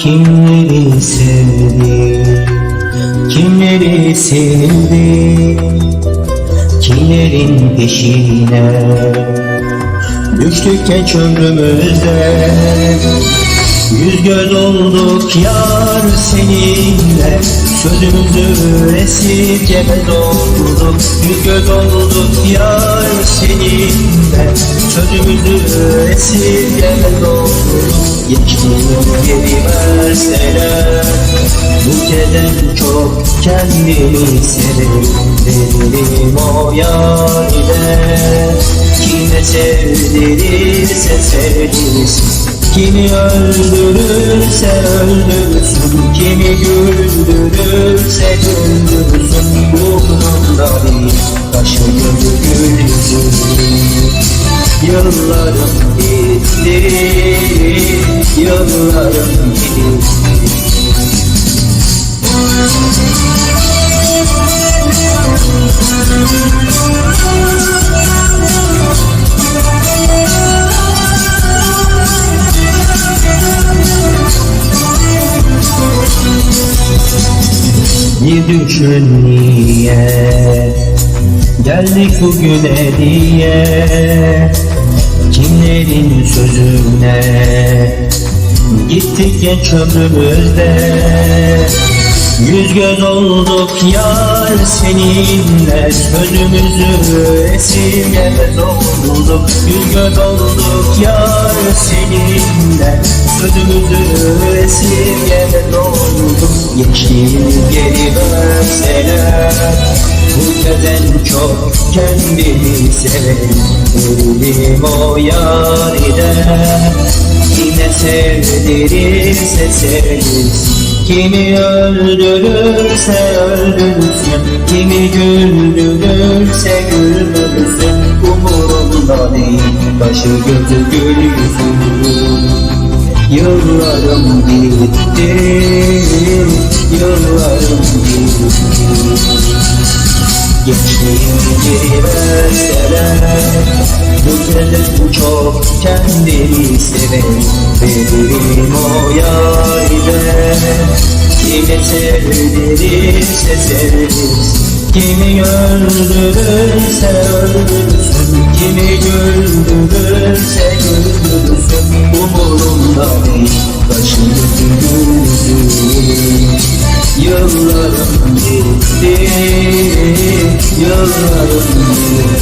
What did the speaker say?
kimleri sevdi? Kimleri sevdi? Kimlerin peşine? Düştük genç ömrümüzde Yüz göz olduk yar seninle. Sözümüzü esirgemez olduk Yüz göz olduk yar seninle. Sözümüzü esirgemez olduk Geçtiğim geri verseler Bu keden çok kendimi severim Veririm o yar Kime sevdirirse sevdirsin Kimi öldürürse öldürsün Kimi güldürürse güldürsün Ruhumda değil Taşı yüzü Yıllarım gitti Yıllarım Bir düşün niye Geldik bugüne diye Kimlerin sözüne Gittik genç ömrümüzde. Yüz göz olduk yar seninle. Sözümüzü esirgemez olduk Yüz göz olduk yar seninle Sözümüzü esirgemez olduk Geçtiğimiz geri verseler Bu keden çok kendimi severim Veririm o yaride Kime sevdirirse sevdirsin Kimi öldürürse öldürsün Kimi güldürürse güldürsün Umurumda değil başı gözü gül yüzü Yıllarım gitti Yıllarım gitti. Geçtiğim geri verseler Bu kez çok kendimi severim Veririm o yaride Kimi sevdirirse sevdirsin Kimi öldürürse öldürsün Kimi güldürürse Başını güldürsün Yıllarım gitti Yıllarım gitti